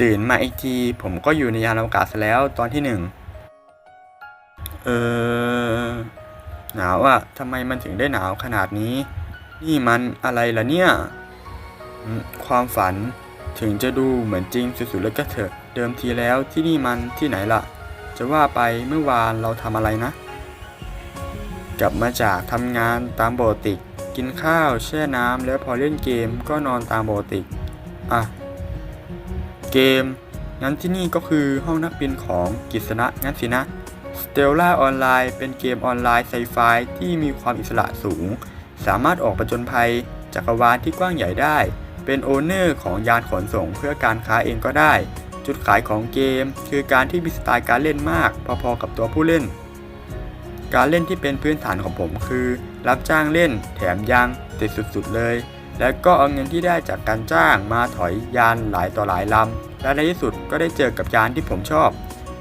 ตื่นมาอีกที ผมก็อยู่ในยานอวกาศซะแล้วตอนที่หนึ่งเออหนาวอะทำไมมันถึงได้หนาวขนาดนี้ นี่มันอะไรล่ะเนี่ย ความฝันถึงจะดูเหมือนจริงสุดๆแล้วก็เถอะ เดิมทีแล้วที่นี่มันที่ไหนล่ะ จะว่าไปเมื่อวานเราทำอะไรนะ กลับมาจากทำงานตามปกติ กินข้าวแช่น้ำแล้วพอเล่นเกมก็นอนตามปกติ อะ เกม งั้นที่นี่ก็คือห้องนักบินของกิษณะงั้นสินะ Stella Online เป็นเกมออนไลน์ไซไฟที่มีความอิสระสูง สามารถออกประจนภัยจักรวาลที่กว้างใหญ่ได้ เป็นโอเนอร์ของยานขนส่งเพื่อการค้าเองก็ได้ จุดขายของเกม คือการที่มีสไตล์การเล่นมาก พอๆกับตัวผู้เล่น การเล่นที่เป็นพื้นฐานของผมคือ รับจ้างเล่น แถมยังติดสุดๆเลย แล้วก็เอาเงินที่ได้จากการจ้างมาถอยยานหลายต่อหลายลำ และในที่สุดก็ได้เจอกับยานที่ผมชอบ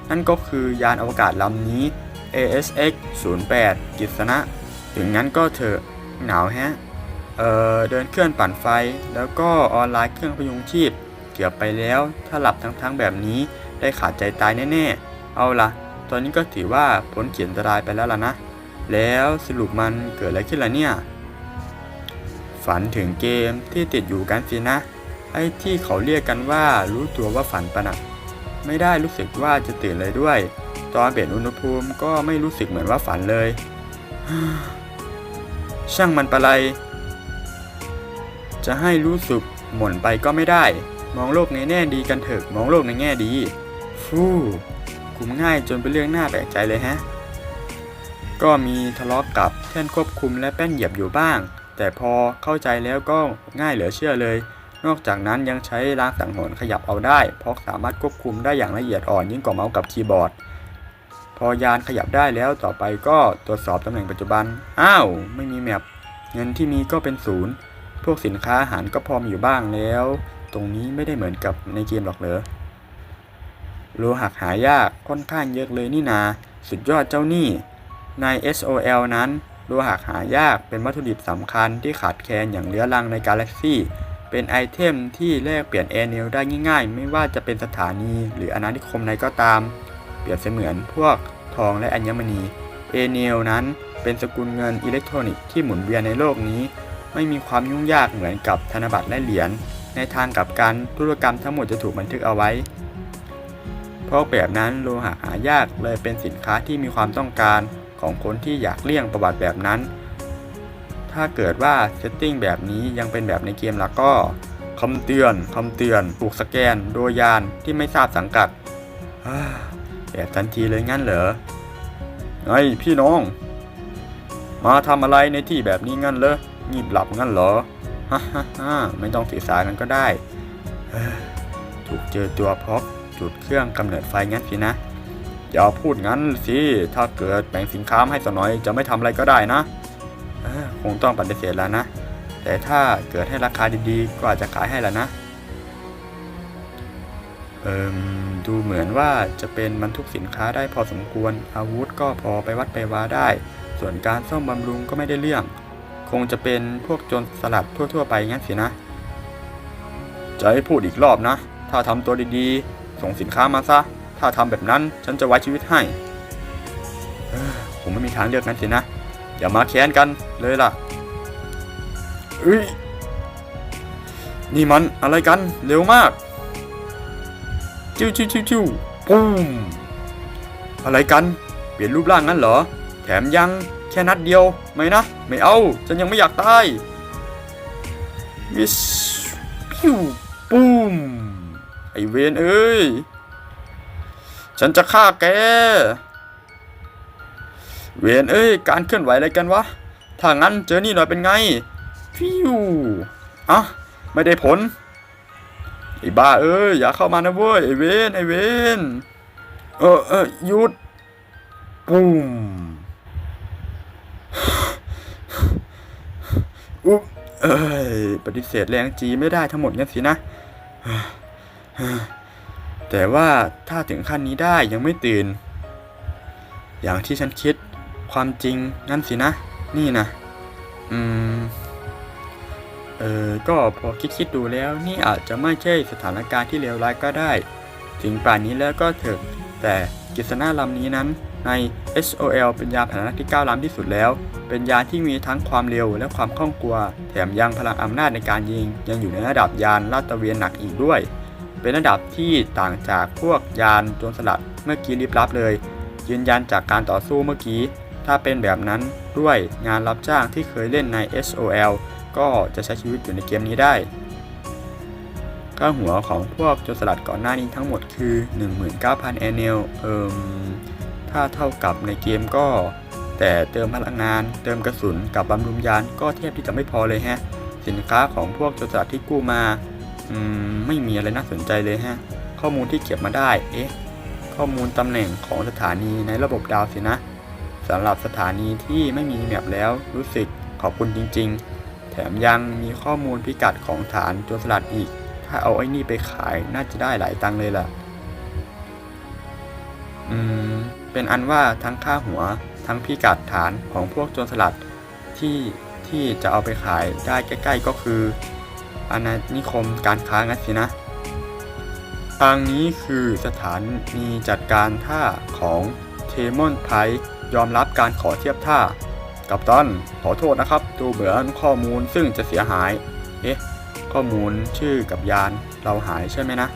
นั่นก็คือยานอวกาศลำนี้ ASX 08กิษณะ ถึงงั้นก็เถอะหนาวแฮะ เอ่อ เดินเครื่องปั่นไฟ แล้วก็ออนไลน์เครื่องพยุงชีพ เกือบไปแล้ว ถ้าหลับทั้งๆแบบนี้ได้ขาดใจตายแน่ๆ เอาละตอนนี้ก็ถือว่าพ้นเขียอันตรายไปแล้วล่ะนะ แล้วสรุปมันเกิดอะไรขึ้นล่ะเนี่ย ฝันถึงเกมที่ติดอยู่กันสินะ ไอ้ที่เขาเรียกกันว่ารู้ตัวว่าฝันปะนะไม่ได้รู้สึกว่าจะตื่นเลยด้วย ตอนเปลี่ยนอุณหภูมิก็ไม่รู้สึกเหมือนว่าฝันเลย ช่างมันปะไร จะให้รู้สึกหม่นไปก็ไม่ได้ มองโลกในแง่ดีกันเถอะ มองโลกในแง่ดี ฟู่คุมง่ายจนเป็นเรื่องน่าแปลกใจเลยฮะ ก็มีทะเลาะกกับแท่นควบคุมและแป้นเหยียบอยู่บ้าง แต่พอเข้าใจแล้วก็ง่ายเหลือเชื่อเลย นอกจากนั้นยังใช้ล้างสังหรณ์ขยับเอาได้ เพราะสามารถควบคุมได้อย่างละเอียดอ่อนยิ่งกว่าเมาส์กับคีย์บอร์ด พอยานขยับได้แล้วต่อไปก็ตรวจสอบตำแหน่งปัจจุบัน อ้าว ไม่มีแมปเงินที่มีก็เป็นศูนย์ พวกสินค้าอาหารก็พอมีอยู่บ้างแล้ว ตรงนี้ไม่ได้เหมือนกับในเกมหรอกเหรอโลหักหายากค่อนข้างเยอะเลยนี่นา สุดยอดเจ้านี่ ใน SOL นั้น โลหักหายากเป็นวัตถุดิบสำคัญที่ขาดแคลนอย่างเหลือรังในกาแล็กซี่ เป็นไอเทมที่แลกเปลี่ยนแอร์เนลได้ง่ายๆ ไม่ว่าจะเป็นสถานีหรืออาณานิคมใดก็ตาม เปรียบเสมือนพวกทองและอัญมณีเอเนลนั้นเป็นสกุลเงินอิเล็กทรอนิกส์ที่หมุนเวียนในโลกนี้ ไม่มีความยุ่งยากเหมือนกับธนบัตรและเหรียญในทางกับกันธุรกรรมทั้งหมดจะถูกบันทึกเอาไว้ เพราะแบบนั้นโลหะหายากเลยเป็นสินค้าที่มีความต้องการ ของคนที่อยากเลี่ยงประวัติแบบนั้น ถ้าเกิดว่าเซตติ้งแบบนี้ยังเป็นแบบในเกมแล้วก็คำเตือนคำเตือนถูกสแกน โดยยานที่ไม่ทราบสังกัดแบบทันทีเลยงั้นเหรอไอ้พี่น้อง มาทำอะไรในที่แบบนี้งั้นเหรองีบหลับงั้นเหรอฮ่าฮ่าฮ่าไม่ต้องสื่อสารกันก็ได้ถูกเจอตัวพราะจุดเครื่องกำเนิดไฟงั้นสินะ อย่าพูดงั้นสิ ถ้าเกิดแบ่งสินค้ามให้สักหน่อยจะไม่ทำอะไรก็ได้นะคงต้องปฏิเสธแล้วนะ แต่ถ้าเกิดให้ราคาดีๆ ก็อาจจะขายให้แล้วนะเอิมดูเหมือนว่าจะเป็นบรรทุกสินค้าได้พอสมควร อาวุธก็พอไปวัดไปวาได้ ส่วนการซ่อมบำรุงก็ไม่ได้เรื่อง คงจะเป็นพวกโจรสลัดทั่วๆ ไปงั้นสินะ จะให้พูดอีกรอบนะ ถ้าทำตัวดีๆ ส่งสินค้ามาซะ ถ้าทำแบบนั้นฉันจะไว้ชีวิตให้ผมไม่มีทางเลือกนั้นสินะอย่ามาแค้นกันเลยล่ะเอ้ยนี่มันอะไรกันเร็วมากจิ้วจิ้วจิ้วจิ้วปุ้มอะไรกัน เปลี่ยนรูปร่างงั้นเหรอ แถมยังแค่นัดเดียวไม่นะ ไม่เอา ฉันยังไม่อยากตายวิชปิ้วปุ้มไอเวนเอ้ย ฉันจะฆ่าแก เวนเอ้ย การเคลื่อนไหวอะไรกันวะ ถ้างั้นเจอนี่หน่อยเป็นไง ฟิวอะไม่ได้ผล ไอ้บ้าเอ้ย อย่าเข้ามานะเว้ย ไอเวนไอเวนเออเออหยุด ปุ้มอุ๊บเอ้ย ปฏิเสธแรงจีไม่ได้ทั้งหมดงั้นสินะ แต่ว่าถ้าถึงขั้นนี้ได้ยังไม่ตื่น อย่างที่ฉันคิด ความจริงงั้นสินะ นี่นะ อืม เออ ก็พอคิดคิดดูแล้วนี่อาจจะไม่ใช่สถานการณ์ที่เลวร้ายก็ได้ ถึงป่านนี้แล้วก็เถอะ แต่กิษณาลำนี้นั้นใน SOL เป็นยานพาหนที่ก้าวล้ำที่สุดแล้ว เป็นยาที่มีทั้งความเร็วและความคล่องตัว แถมยังพลังอำนาจในการยิง ยังอยู่ในระดับยานลาดตะเวนหนักอีกด้วย เป็นระดับที่ต่างจากพวกยานโจรสลัดเมื่อกี้ลิบลับเลย ยืนยันจากการต่อสู้เมื่อกี้ ถ้าเป็นแบบนั้นด้วยงานรับจ้างที่เคยเล่นใน SOL ก็จะใช้ชีวิตอยู่ในเกมนี้ได้ค่าหัวของพวกโจรสลัดก่อนหน้านี้ทั้งหมดคือ 19,000แอนเนลเอิมถ้าเท่ากับในเกมก็ แต่เติมพลังงาน เติมกระสุนกับบำรุงยานก็แทบที่จะไม่พอเลยฮะ สินค้าของพวกโจรสลัดที่กู้มา อืมไม่มีอะไรน่าสนใจเลยฮะ ข้อมูลที่เก็บมาได้ เอ๊ะ ข้อมูลตำแหน่งของสถานีในระบบดาวสินะสำหรับสถานีที่ไม่มีแมปแล้วรู้สึกขอบคุณจริง ๆ แถมยังมีข้อมูลพิกัดของฐานโจรสลัดอีก ถ้าเอาไอ้นี่ไปขายน่าจะได้หลายตังค์เลยล่ะ อืม เป็นอันว่าทั้งค่าหัวทั้งพิกัดฐานของพวกโจรสลัดที่ที่จะเอาไปขายได้ใกล้ ๆ ก็คือ อาณานิคมการค้างั้นสินะ ทางนี้คือสถานีจัดการท่าของเทมอนไพยอมรับการขอเทียบท่า กับตันขอโทษนะครับ ดูเหมือนข้อมูลซึ่งจะเสียหาย เอ๊ะ ข้อมูลชื่อกับยานเราหายใช่ไหมนะ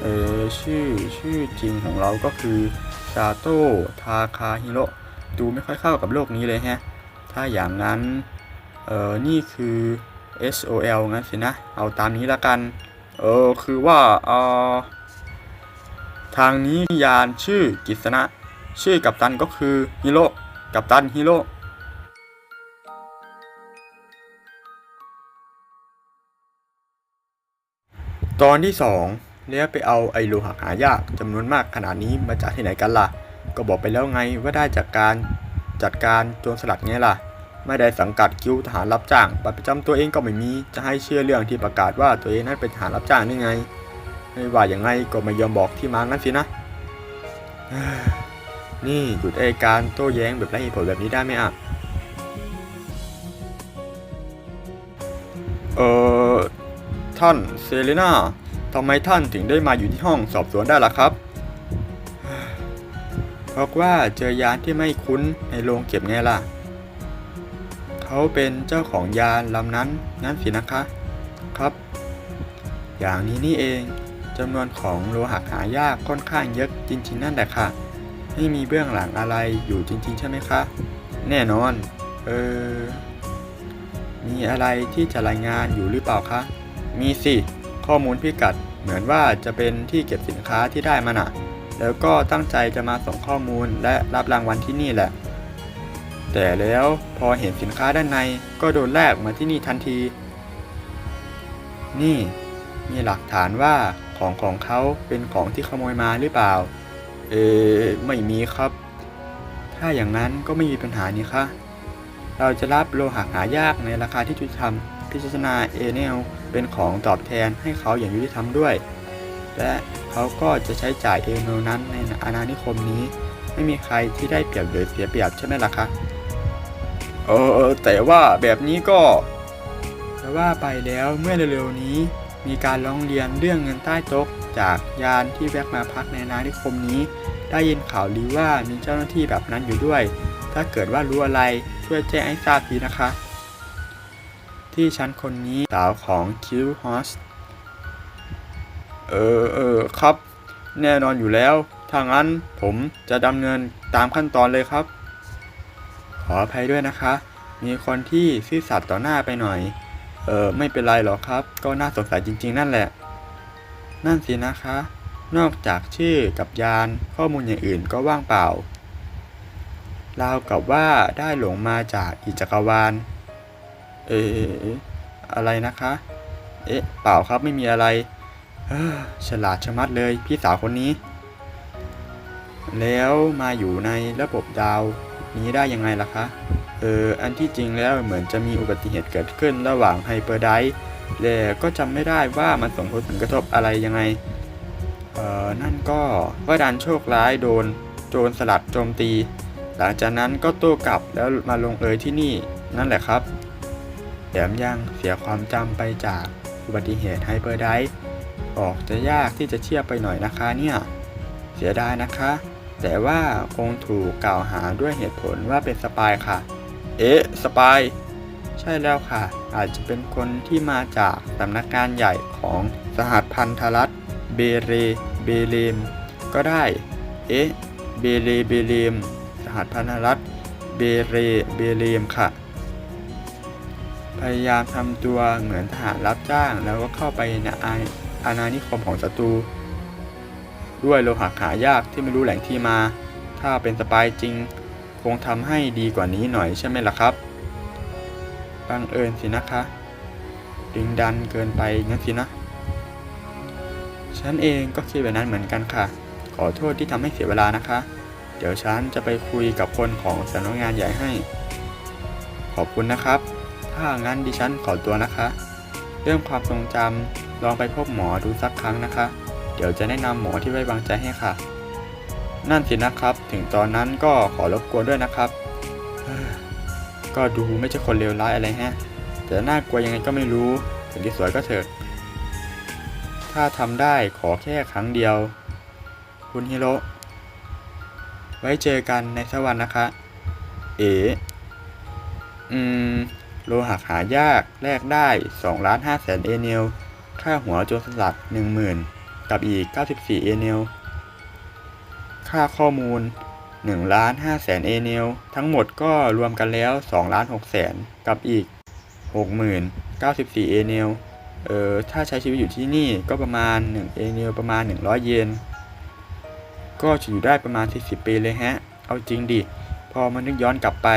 เออชื่อชื่อจริงของเราก็คือซาโตทาคาฮิโรดูไม่ค่อยเข้ากับโลกนี้เลยฮะ ถ้าอย่างนั้น เออนี่คือ SOL งั้นสินะ เอาตามนี้ละกัน เออ คือว่าเออทางนี้ยานชื่อกิษณะ ชื่อกัปตันก็คือฮิโร่กัปตันฮิโร่ตอนที่ 2 แล้วไปเอาไอโลหะหายากจำนวนมากขนาดนี้มาจากที่ไหนกันล่ะ ก็บอกไปแล้วไงว่าได้จากการจัดการโจรสลัดไงล่ะ ไม่ได้สังกัดคิวทหารรับจ้างบัตรประจำตัวเองก็ไม่มีจะให้เชื่อเรื่องที่ประกาศว่าตัวเองนั้นเป็นทหารรับจ้างได้ไง ไม่ว่าอย่างไงก็ไม่ยอมบอกที่มางั้นสินะนี่หยุดไอการโต้แย้งแบบไร้เหตุผลแบบนี้ได้ไหมอะเออท่านเซเลนาทำไมท่านถึงได้มาอยู่ที่ห้องสอบสวนได้ล่ะครับเพราะว่าเจอยานที่ไม่คุ้นในโรงเก็บไงล่ะ เขาเป็นเจ้าของยานลำนั้นนั่นสินะคะครับ อย่างนี้นี่เองจำนวนของโลหะหายากค่อนข้างเยอะจริง ๆ นั่นแหละค่ะ ไม่มีเบื้องหลังอะไรอยู่จริง ๆ ใช่ไหมคะ แน่นอน เออ มีอะไรที่จะรายงานอยู่หรือเปล่าคะ มีสิ ข้อมูลพิกัดเหมือนว่าจะเป็นที่เก็บสินค้าที่ได้มาน่ะ แล้วก็ตั้งใจจะมาส่งข้อมูลและรับรางวัลที่นี่แหละ แต่แล้วพอเห็นสินค้าด้านในก็โดนแลกมาที่นี่ทันที นี่มีหลักฐานว่าของของเขาเป็นของที่ขโมยมาหรือเปล่า เออไม่มีครับ ถ้าอย่างนั้นก็ไม่มีปัญหานี่คะเราจะรับโลหะหายากในราคาที่ยุติธรรมพิจารณาเอเนลเป็นของตอบแทนให้เขาอย่างยุติธรรมด้วย และเขาก็จะใช้จ่ายเอเนลนั้นในอาณานิคมนี้ ไม่มีใครที่ได้เปรียบหรือเสียเปรียบใช่ไหมล่ะคะ เออแต่ว่าแบบนี้ก็แต่ว่าไปแล้วเมื่อเร็วๆนี้ มีการร้องเรียนเรื่องเงินใต้โต๊ะจากยานที่แวะมาพักในอาณานิคมนี้ ได้ยินข่าวลือว่ามีเจ้าหน้าที่แบบนั้นอยู่ด้วย ถ้าเกิดว่ารู้อะไรช่วยแจ้งให้ทราบทีนะคะ ที่ชั้นคนนี้สาวของคิวฮอสเออเออครับ แน่นอนอยู่แล้ว ถ้างั้นผมจะดำเนินตามขั้นตอนเลยครับ ขออภัยด้วยนะคะ มีคนที่ซื่อสัตย์ต่อหน้าไปหน่อย เออไม่เป็นไรหรอกครับ ก็น่าสงสัยจริง ๆ นั่นแหละ นั่นสินะคะ นอกจากชื่อกับยานข้อมูลอย่างอื่นก็ว่างเปล่า ราวกับว่าได้หลงมาจากอีจักรวาล เอ๊ะอะไรนะคะ เอ๊ะ เปล่าครับไม่มีอะไร เออฉลาดชะมัดเลยพี่สาวคนนี้ แล้วมาอยู่ในระบบดาว นี้ได้ยังไงล่ะคะ เออ อันที่จริงแล้วเหมือนจะมีอุบัติเหตุเกิดขึ้นระหว่างไฮเปอร์ไดฟ์แต่ก็จำไม่ได้ว่ามันส่งผลกระทบอะไรยังไง เออนั่นก็ว่าดันโชคร้ายโดนโจรสลัดโจมตี หลังจากนั้นก็โต้กลับแล้วมาลงเอยที่นี่นั่นแหละครับแถมยังเสียความจำไปจากอุบัติเหตุไฮเปอร์ไดฟ์ออกจะยากที่จะเทียบไปหน่อยนะคะเนี่ย เสียดายนะคะ แต่ว่าคงถูกกล่าวหาด้วยเหตุผลว่าเป็นสปายค่ะ เอ๊ะ สปาย ใช่แล้วค่ะ อาจจะเป็นคนที่มาจากสำนักงานใหญ่ของสหพันธรัฐเบเร เบเลม ก็ได้ เอ๊ะ เบเลเบเลม สหพันธรัฐเบเร เบเลมค่ะ พยายามทำตัวเหมือนทหารรับจ้างแล้วก็เข้าไปในอาอาณานิคมของศัตรู ด้วยโลหะหายากที่ไม่รู้แหล่งที่มา ถ้าเป็นสปายจริง คงทำให้ดีกว่านี้หน่อยใช่ไหมล่ะครับบังเอิญสินะคะ ดึงดันเกินไปงั้นสินะ ฉันเองก็คิดแบบนั้นเหมือนกันค่ะ ขอโทษที่ทำให้เสียเวลานะคะ เดี๋ยวฉันจะไปคุยกับคนของสำนักงานใหญ่ให้ ขอบคุณนะครับ ถ้างั้นดิฉันขอตัวนะคะ เรื่องความทรงจำลองไปพบหมอดูสักครั้งนะคะ เดี๋ยวจะแนะนำหมอที่ไว้วางใจให้ค่ะ นั่นสินะครับ ถึงตอนนั้นก็ขอรบกวนด้วยนะครับ ก็ดูไม่ใช่คนเลวร้ายอะไรฮะ แต่น่ากลัวยังไงก็ไม่รู้ ถึงที่สวยก็เถิด ถ้าทำได้ขอแค่ครั้งเดียว คุณฮิโร่ไว้เจอกันในสวรรค์นะคะ เอ๋อืม โลหะหายากแลกได้2ล้าน5แสนเอเนลค่าหัวโจรสลัด10,000 กับอีก 94เอเนลค่าข้อมูล1ล้าน5แสนเอเนลทั้งหมดก็รวมกันแล้ว2ล้าน6แสนกับอีก 60,000 94เอเนลเออถ้าใช้ชีวิตอยู่ที่นี่ก็ประมาณ1เอเนลประมาณ 100 เยน ก็จะอยู่ได้ประมาณ 40 ปีเลยฮะ เอาจริงดิ พอมานึกย้อนกลับไป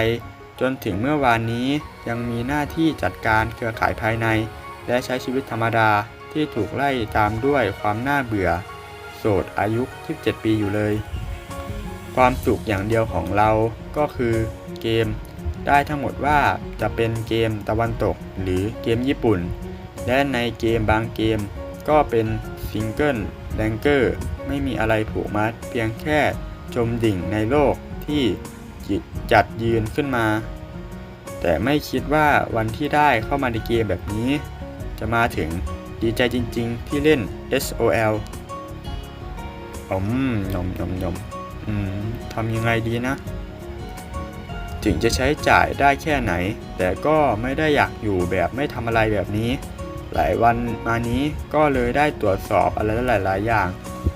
จนถึงเมื่อวานนี้ยังมีหน้าที่จัดการเครือข่ายภายใน และใช้ชีวิตธรรมดา ที่ถูกไล่ตามด้วยความน่าเบื่อ โสดอายุ 17 ปีอยู่เลย ความสุขอย่างเดียวของเราก็คือเกม ได้ทั้งหมดว่าจะเป็นเกมตะวันตกหรือเกมญี่ปุ่น และในเกมบางเกมก็เป็นซิงเกิลแรงเกอร์ไม่มีอะไรผูกมัดเพียงแค่จมดิ่งในโลกที่จัดยืนขึ้นมา แต่ไม่คิดว่าวันที่ได้เข้ามาในเกมแบบนี้ จะมาถึง ดีใจจริง ๆ ที่เล่น SOL อืมยมยมยมอืมทำยังไงดีนะ ถึงจะใช้จ่ายได้แค่ไหน แต่ก็ไม่ได้อยากอยู่แบบไม่ทำอะไรแบบนี้ หลายวันมานี้ก็เลยได้ตรวจสอบอะไรหลายๆ อย่าง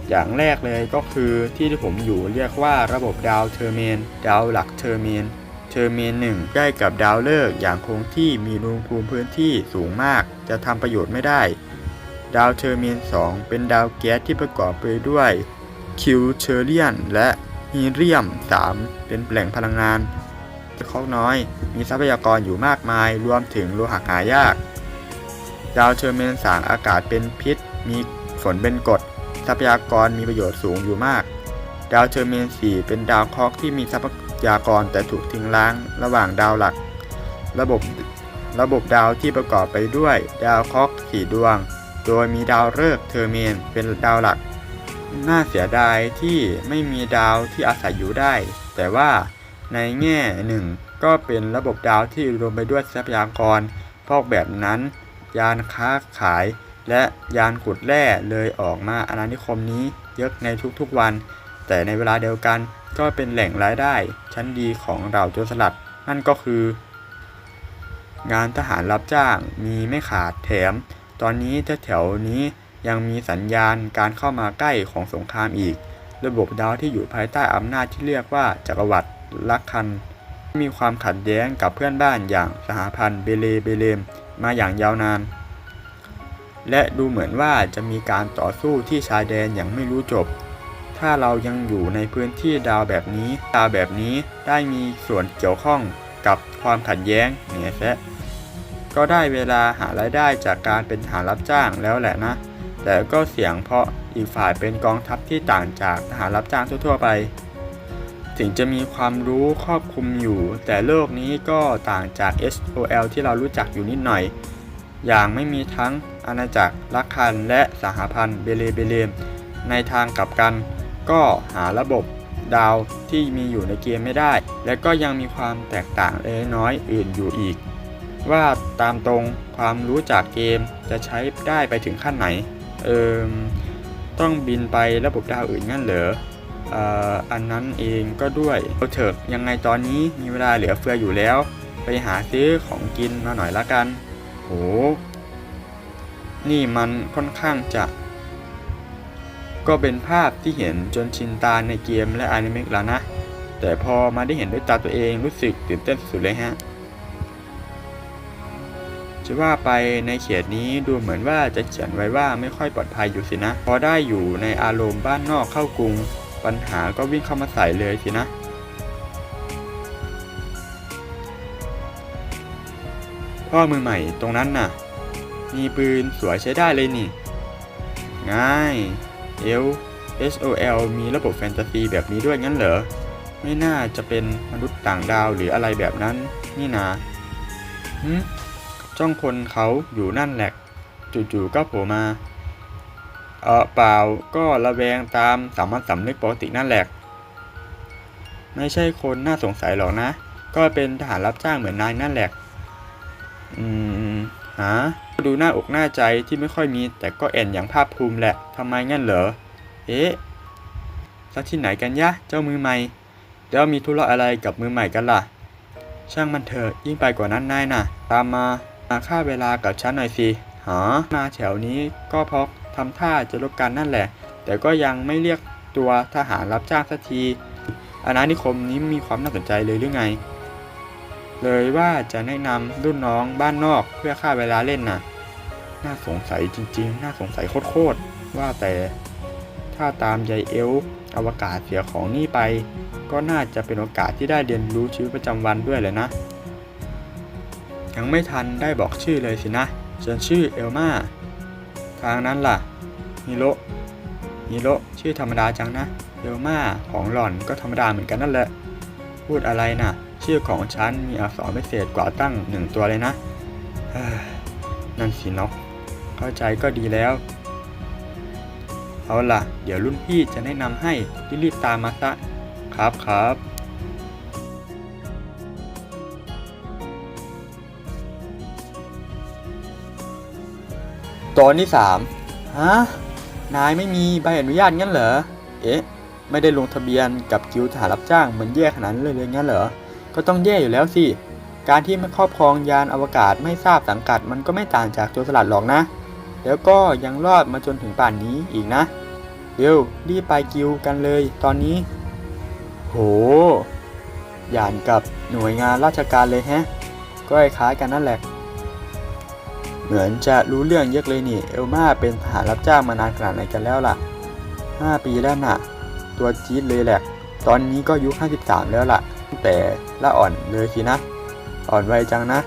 อย่างแรกเลยก็คือที่ที่ผมอยู่เรียกว่าระบบดาวเทอร์เมน ดาวหลักเทอร์เมนเทอร์เมนหนึ่งใกล้กับดาวฤกษ์อย่างคงที่มีอุณหภูมิพื้นที่สูงมาก จะทำประโยชน์ไม่ได้ ดาวเทอร์เมน 2 เป็นดาวแก๊สที่ประกอบไปด้วยคิวเชอเรียนและฮีเรียม 3 เป็นแหล่งพลังงานจะคอกน้อย มีทรัพยากรอยู่มากมาย รวมถึงโลหะหายาก ดาวเทอร์เมน 3 อากาศเป็นพิษ มีฝนเป็นกรดทรัพยากรมีประโยชน์สูงอยู่มาก ดาวเทอร์เมน 4 เป็นดาวเคราะห์ที่มีทรัพยากรแต่ถูกทิ้งร้างระหว่างดาวหลัก ระบบระบบดาวที่ประกอบไปด้วย ดาวเคราะห์สี่ดวง โดยมีดาวฤกษ์เทอร์เมนเป็นดาวหลัก น่าเสียดายที่ไม่มีดาวที่อาศัยอยู่ได้ แต่ว่าในแง่หนึ่งก็เป็นระบบดาวที่รวมไปด้วยทรัพยากรพอกแบบนั้น ยานค้าขาย และยานขุดแร่เลยออกมาอาณานิคมนี้เยอะในทุกๆวัน แต่ในเวลาเดียวกันก็เป็นแหล่งรายได้ ชั้นดีของเราโจรสลัด นั่นก็คือ งานทหารรับจ้างมีไม่ขาดแถม ตอนนี้แถวๆนี้ยังมีสัญญาณการเข้ามาใกล้ของสงครามอีก ระบบดาวที่อยู่ภายใต้อำนาจที่เรียกว่าจักรวรรดิลักคัน มีความขัดแย้งกับเพื่อนบ้านอย่างสหพันธ์เบเลเบเลมมาอย่างยาวนาน และดูเหมือนว่าจะมีการต่อสู้ที่ชายแดนอย่างไม่รู้จบ ถ้าเรายังอยู่ในพื้นที่ดาวแบบนี้ดาวแบบนี้ได้มีส่วนเกี่ยวข้องกับความขัดแย้งเนี่ยแซะ ก็ได้เวลาหารายได้จากการเป็นทหารรับจ้างแล้วแหละนะ แต่ก็เสี่ยงเพราะอีกฝ่ายเป็นกองทัพที่ต่างจากทหารรับจ้างทั่วๆไป ถึงจะมีความรู้ครอบคลุมอยู่ แต่โลกนี้ก็ต่างจาก SOL ที่เรารู้จักอยู่นิดหน่อย อย่างไม่มีทั้งอาณาจักรลักคันและสหพันธ์เบเลเบเลมในทางกลับกัน ก็หาระบบดาวที่มีอยู่ในเกมไม่ได้ และก็ยังมีความแตกต่างเล็กน้อยอื่นอยู่อีก ว่าตามตรงความรู้จากเกมจะใช้ได้ไปถึงขั้นไหน เอิมต้องบินไประบบดาวอื่นงั้นเหรออ่ออันนั้นเองก็ด้วยเอาเถอะยังไงตอนนี้มีเวลาเหลือเฟืออยู่แล้ว ไปหาซื้อของกินมาหน่อยละกัน โห นี่มันค่อนข้างจะ ก็เป็นภาพที่เห็นจนชินตาในเกมและอนิเมะแล้วนะ แต่พอมาได้เห็นด้วยตาตัวเองรู้สึกตื่นเต้นสุดเลยฮะ จะว่าไปในเขตนี้ดูเหมือนว่าจะเขียนไว้ว่าไม่ค่อยปลอดภัยอยู่สินะ พอได้อยู่ในอารมณ์บ้านนอกเข้ากรุง ปัญหาก็วิ่งเข้ามาใส่เลยสินะพ่อมือใหม่ตรงนั้นน่ะ มีปืนสวยใช้ได้เลยนี่ ง่ายเอล SOL มีระบบแฟนตาซีแบบนี้ด้วยงั้นเหรอ ไม่น่าจะเป็นมนุษย์ต่างดาวหรืออะไรแบบนั้น นี่นาหืม จ้องคนเขาอยู่นั่นแหละจู่ๆก็โผล่มา เออเปล่าก็ระแวงตามสามัญสำนึกปกตินั่นแหละ ไม่ใช่คนน่าสงสัยหรอกนะ ก็เป็นทหารรับจ้างเหมือนนายนั่นแหละ อืมฮะดูหน้าอกหน้าใจที่ไม่ค่อยมี แต่ก็แอนอย่างภาคภูมิแหละทำไมงั้นเหรอ เอ๊ะสักที่ไหนกันยะ เจ้ามือใหม่ แล้วมีธุระอะไรกับมือใหม่กันล่ะ ช่างมันเถอะยิ่งไปกว่านั้นนายน่ะ ตามมา มาฆ่าเวลากับฉันหน่อยสิหามาแถวนี้ก็เพราะทำท่าจะลบกันนั่นแหละ แต่ก็ยังไม่เรียกตัวทหารรับจ้างสักทีอาณานิคมนี้มีความน่าสนใจเลยหรือไง เลยว่าจะแนะนำรุ่นน้องบ้านนอกเพื่อฆ่าเวลาเล่นน่ะ น่าสงสัยจริงๆ น่าสงสัยโคตรๆ ว่าแต่ถ้าตามยายเอลอวกาศเสียของนี่ไป ก็น่าจะเป็นโอกาสที่ได้เรียนรู้ชีวิตประจำวันด้วยเลยนะ ยังไม่ทันได้บอกชื่อเลยสินะฉันชื่อเอลมาทางนั้นล่ะฮิโร่ฮิโรชื่อธรรมดาจังนะเอลมาของหล่อนก็ธรรมดาเหมือนกันนั่นแหละ พูดอะไรนะ่ะ ชื่อของฉันมีอักษรพิเศษกว่าตั้งหนึ่งตัวเลยนะนั่นสินกเข้าใจก็ดีแล้ว เอาล่ะ เดี๋ยวรุ่นพี่จะแนะนำให้รีบๆตามมาซะ ครับครับ ตอนที่สามฮะนายไม่มีใบอนุญาตงั้นเหรอ เอ๊ะ ไม่ได้ลงทะเบียนกับกิวทหารรับจ้างเหมือนแย่ขนาดนั้นเลยเลยงั้นเหรอ ก็ต้องแย่อยู่แล้วสิ การที่ไม่ครอบครองยานอวกาศไม่ทราบสังกัดมันก็ไม่ต่างจากโจรสลัดหรอกนะ แล้วก็ยังรอดมาจนถึงป่านนี้อีกนะ เร็วรีบไปกิวกันเลยตอนนี้ โหยางกับหน่วยงานราชการเลยแฮะ ก็คล้ายกันนั่นแหละ เหมือนจะรู้เรื่องเยอะเลยนี่ เอลมาเป็นทหารรับจ้างมานานขนาดไหนกันแล้วล่ะ 5 ปีแล้วน่ะ ตัวจี๊ดเลยแหละ ตอนนี้ก็อายุ53 แล้วล่ะ แต่ละอ่อนเลยสินะ อ่อนไวจังนะ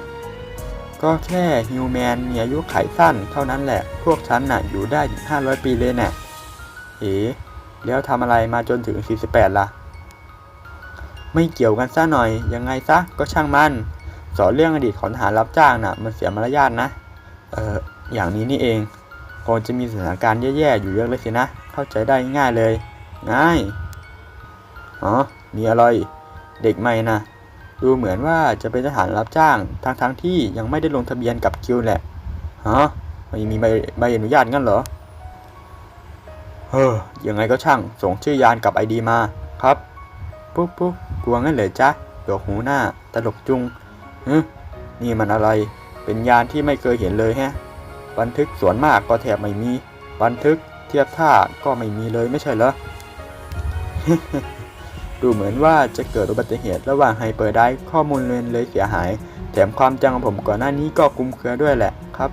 ก็แค่ฮิวแมนมีอายุไขสั้นเท่านั้นแหละ พวกฉันน่ะอยู่ได้ถึง500 ปีเลยแน่เอ๋แล้วทำอะไรมาจนถึง 48 ล่ะ ไม่เกี่ยวกันซะหน่อย ยังไงซะก็ช่างมัน สอนเรื่องอดีตของทหารรับจ้างน่ะ มันเสียมารยาทนะ เอออย่างนี้นี่เองคงจะมีสถานการณ์แย่ๆอยู่เยอะเลยสินะ เข้าใจได้ง่ายเลย ง่ายอ๋อมีอะไรเด็กใหม่นะดูเหมือนว่าจะเป็นทหารรับจ้างทั้งๆทที่ยังไม่ได้ลงทะเบียนกับกิลด์แหละฮะไม่มีใบใบอนุญาตงั้นเหรอเฮ้อยังไงก็ช่างส่งชื่อยานกับไอดีมาครับปุ๊บปุ๊บกลัวงั้นเหรอจ๊ะดอกหูหน้า ตลกจุงฮึนี่มันอะไร เป็นยานที่ไม่เคยเห็นเลยแฮะ บันทึกส่วนมากก็แทบไม่มี บันทึกเทียบท่าก็ไม่มีเลยไม่ใช่เหรอ ดูเหมือนว่าจะเกิดอุบัติเหตุระหว่างไฮเปอร์ไดฟ์ข้อมูลเลยเลยเสียหาย แถมความจำของผมก่อนหน้านี้ก็คุมเครือด้วยแหละครับ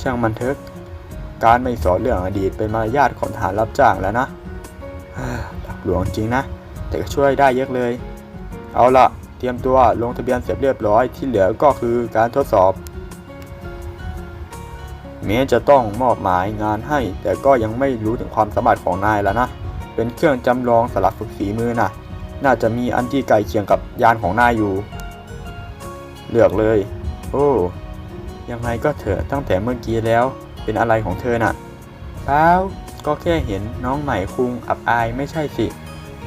ช่างมันเถอะการไม่สอนเรื่องอดีตเป็นมารยาทของทหารรับจ้างแล้วนะหลักหลวงจริงนะ แต่ก็ช่วยได้เยอะเลย เอาละ เตรียมตัวลงทะเบียนเสร็จเรียบร้อยที่เหลือก็คือการทดสอบแม้จะต้องมอบหมายงานให้ แต่ก็ยังไม่รู้ถึงความสามารถของนายแล้วนะ เป็นเครื่องจำลองสลักฝึกฝีมือนะน่าจะมีอันที่ไกลเคียงกับยานของนายอยู่ เลือกเลย โอ้ยังไงก็เถอะตั้งแต่เมื่อกี้แล้วเป็นอะไรของเธอน่ะเปล่าก็แค่เห็นน้องใหม่คุงอับอายไม่ใช่สิ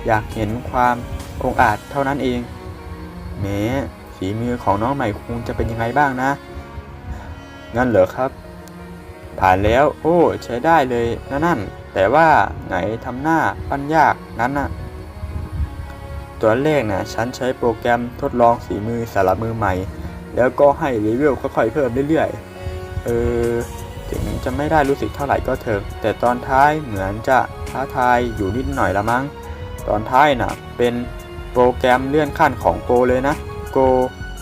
อยากเห็นความองอาจเท่านั้นเอง แม้ฝีมือของน้องใหม่คงจะเป็นยังไงบ้างนะ งั้นเหรอครับ ผ่านแล้ว โอ้ ใช้ได้เลยนะนั่น แต่ว่าไหนทำหน้าปั้นยากนั้นน่ะตัวเลขนะฉันใช้โปรแกรมทดลองฝีมือสารบมือใหม่ แล้วก็ให้เลเวลค่อยๆเพิ่มเรื่อยๆ เออ ถึงจะไม่ได้รู้สึกเท่าไหร่ก็เถอะ แต่ตอนท้ายเหมือนจะท้าทายอยู่นิดหน่อยละมั้ง ตอนท้ายน่ะเป็น โปรแกรมเลื่อนขั้นของโกเลยนะ โก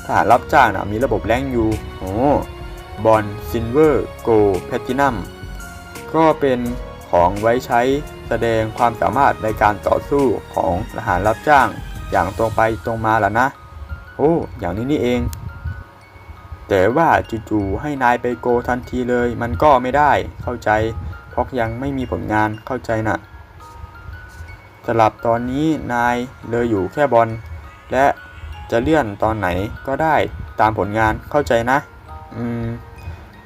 ทหารรับจ้างนะมีระบบแรงอยู่โอ้บอลซิลเวอร์ โกแพตินัม ก็เป็นของไว้ใช้แสดงความสามารถในการต่อสู้ของทหารรับจ้างอย่างตรงไปตรงมาแล้วนะ โอ้ อย่างนี้นี่เอง แต่ว่าจู่ๆให้นายไปโกทันทีเลย มันก็ไม่ได้เข้าใจ เพราะยังไม่มีผลงานเข้าใจน่ะ สลับตอนนี้นายเลยอยู่แค่บอล และจะเลื่อนตอนไหนก็ได้ตามผลงานเข้าใจนะ อืม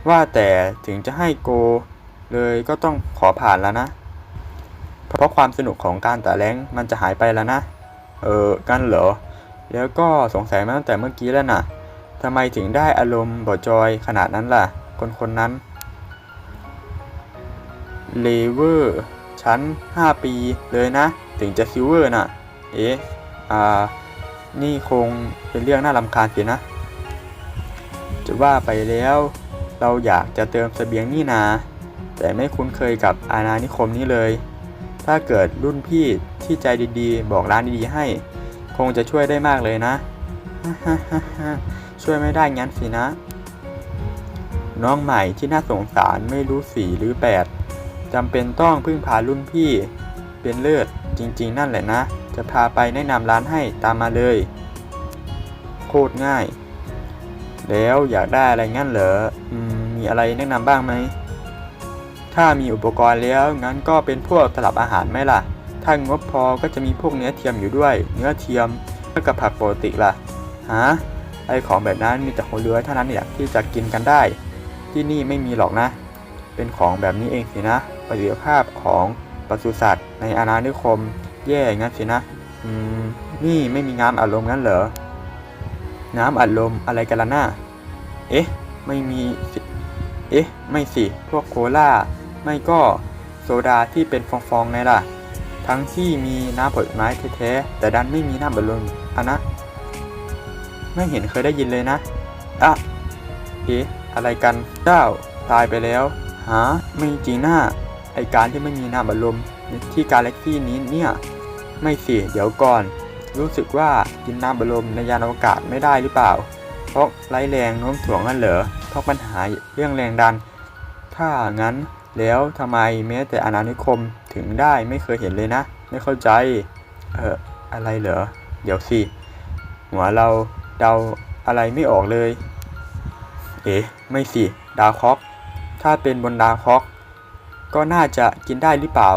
ว่าแต่ถึงจะให้โก เลยก็ต้องขอผ่านแล้วนะ เพราะความสนุกของการแต่แรงมันจะหายไปแล้วนะ เออกันเหรอ แล้วก็สงสัยมาตั้งแต่เมื่อกี้แล้วน่ะทำไมถึงได้อารมณ์บอจอยขนาดนั้นล่ะ คนคนนั้นเลเวอร์ชั้น 5 ปีเลยนะ ถึงจะซิลเวอร์น่ะ เอ๊ะ อ่า นี่คงเป็นเรื่องน่ารำคาญสินะ จะว่าไปแล้ว เราอยากจะเติมเสบียงนี่นา แต่ไม่คุ้นเคยกับอาณานิคมนี้เลย ถ้าเกิดรุ่นพี่ที่ใจดีๆ บอกร้านดีๆให้ คงจะช่วยได้มากเลยนะ ช่วยไม่ได้งั้นสินะ น้องใหม่ที่น่าสงสารไม่รู้สีหรือแปดจำเป็นต้องพึ่งพารุ่นพี่เป็นเลิศ จริง ๆ นั่นแหละนะ จะพาไปแนะนำร้านให้ตามมาเลย โคตรง่าย แล้วอยากได้อะไรงั้นเหรออืมมีอะไรแนะนำบ้างไหม ถ้ามีอุปกรณ์แล้วงั้นก็เป็นพวกตลับอาหารไหมล่ะ ถ้างบพอก็จะมีพวกเนื้อเทียมอยู่ด้วย เนื้อเทียมกับผักปกติล่ะฮะไอของแบบนั้นมีแต่คนรวยเท่านั้นเนี่ยที่จะกินกันได้ ที่นี่ไม่มีหรอกนะ เป็นของแบบนี้เองสินะประสิทธิภาพของ ปศุสัตว์ในอาณานิคม แย่งั้นสินะ อืม นี่ไม่มีน้ำอัดลมงั้นเหรอ น้ำอัดลมอะไรกันล่ะหน่าเอ๊ะ ไม่มีเอ๊ะ ไม่สิ พวกโคลาไม่ก็โซดาที่เป็นฟองๆไงล่ะ ทั้งที่มีน้ำผลไม้แท้ๆ แต่ดันไม่มีน้ำอัดลมอะนะ ไม่เห็นเคยได้ยินเลยนะ อะ เอ๊ะ อะไรกัน เจ้า ตายไปแล้ว หา ไม่จริงหน้า ไอการที่ไม่มีน้ำอัดลมที่กาแล็กซี่นี้เนี่ย ไม่สิ เดี๋ยวก่อน รู้สึกว่ากินน้ำอัดลมในยานอวกาศไม่ได้หรือเปล่า เพราะไร้แรงโน้มถ่วงนั่นเหรอเพราะปัญหาเรื่องแรงดัน ถ้างั้นแล้วทำไมแม้แต่อาณานิคมถึงได้ไม่เคยเห็นเลยนะ ไม่เข้าใจ เอออะไรเหรอ เดี๋ยวสิ หัวเราเดาอะไรไม่ออกเลย เอ๊ะ ไม่สิ ดาวคอก ถ้าเป็นบนดาวคอก ก็น่าจะกินได้หรือเปล่า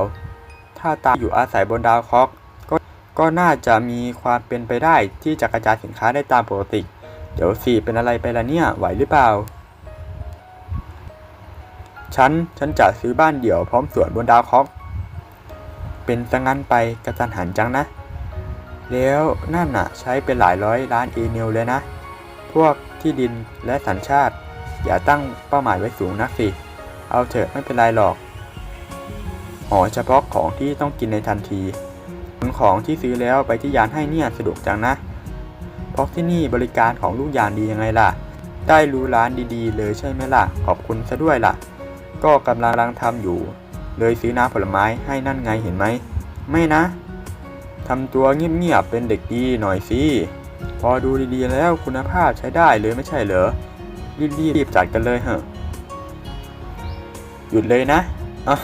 ถ้าตาอยู่อาศัยบนดาวเคอกก็ก็น่าจะมีความเป็นไปได้ที่จะกระจายสินค้าได้ตามปกติ เดี๋ยวสิเป็นอะไรไปละเนี่ยไหวหรือเปล่า ฉัน ฉันจะซื้อบ้านเดี่ยวพร้อมสวนบนดาวเคอกเป็นซะงั้นไปกระทันหันจังนะ แล้วนั่นน่ะใช้เป็นหลายร้อยล้านเอเนลเลยนะ พวกที่ดินและสัญชาติ อย่าตั้งเป้าหมายไว้สูงนักสิ เอาเถอะไม่เป็นไรหรอก หอเฉพาะของที่ต้องกินในทันทีขนของที่ซื้อแล้วไปที่ยานให้เนี่ยสะดวกจังนะ เพราะที่นี่บริการของลูกยานดียังไงล่ะ ได้รู้ร้านดีๆ เลยใช่ไหมล่ะ ขอบคุณซะด้วยล่ะ ก็กำลังทำอยู่ เลยซื้อน้ำผลไม้ให้นั่นไงเห็นไหม ไม่นะทำตัวเงียบๆเป็นเด็กดีหน่อยสิพอดูดีๆแล้วคุณภาพใช้ได้เลยไม่ใช่เหรอรีบๆจัดกันเลยเหอะหยุดเลยนะอะ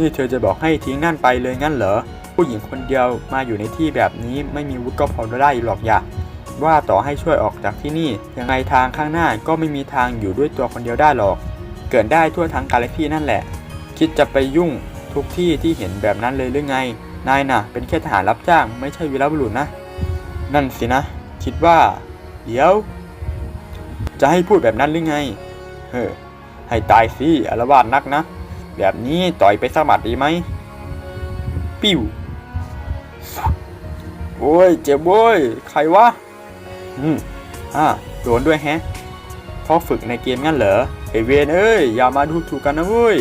นี่เธอจะบอกให้ทิ้งนั่นไปเลยงั้นเหรอ ผู้หญิงคนเดียวมาอยู่ในที่แบบนี้ไม่มีวุฒิก็พอได้หรอกอย่าว่าต่อให้ช่วยออกจากที่นี่ ยังไงทางข้างหน้าก็ไม่มีทางอยู่ด้วยตัวคนเดียวได้หรอก เกิดได้ทั่วทั้งกาแล็กซี่นั่นแหละ คิดจะไปยุ่งทุกที่ที่เห็นแบบนั้นเลยหรือไง นายน่ะ เป็นแค่ทหารรับจ้าง ไม่ใช่วีรบุรุษนะ นั่นสินะ คิดว่า เดี๋ยว จะให้พูดแบบนั้นหรือไง เฮ้อให้ตายสิอารวาสนักนะ แบบนี้ต่อยไปสมัดดีไหม ปิ้ว โอ้ย เจ็บโว้ย ใครวะ อืมอะโดนด้วยแฮะเพราะฝึกในเกมงั้นเหรอไอเวนเอ้ย อย่ามาดูถูกกันนะเว้ย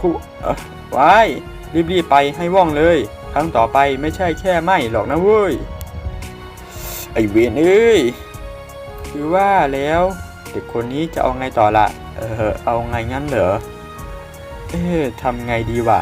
ครูเออไว้รีบๆไปให้ว่องเลย ครั้งต่อไปไม่ใช่แค่ไม่หรอกนะเว้ย ไอเวนเอ้ย คือว่าแล้ว เด็กคนนี้จะเอาไงต่อละเออเอาไงงั้นเหรอ เอ๊ะทำไงดีวะ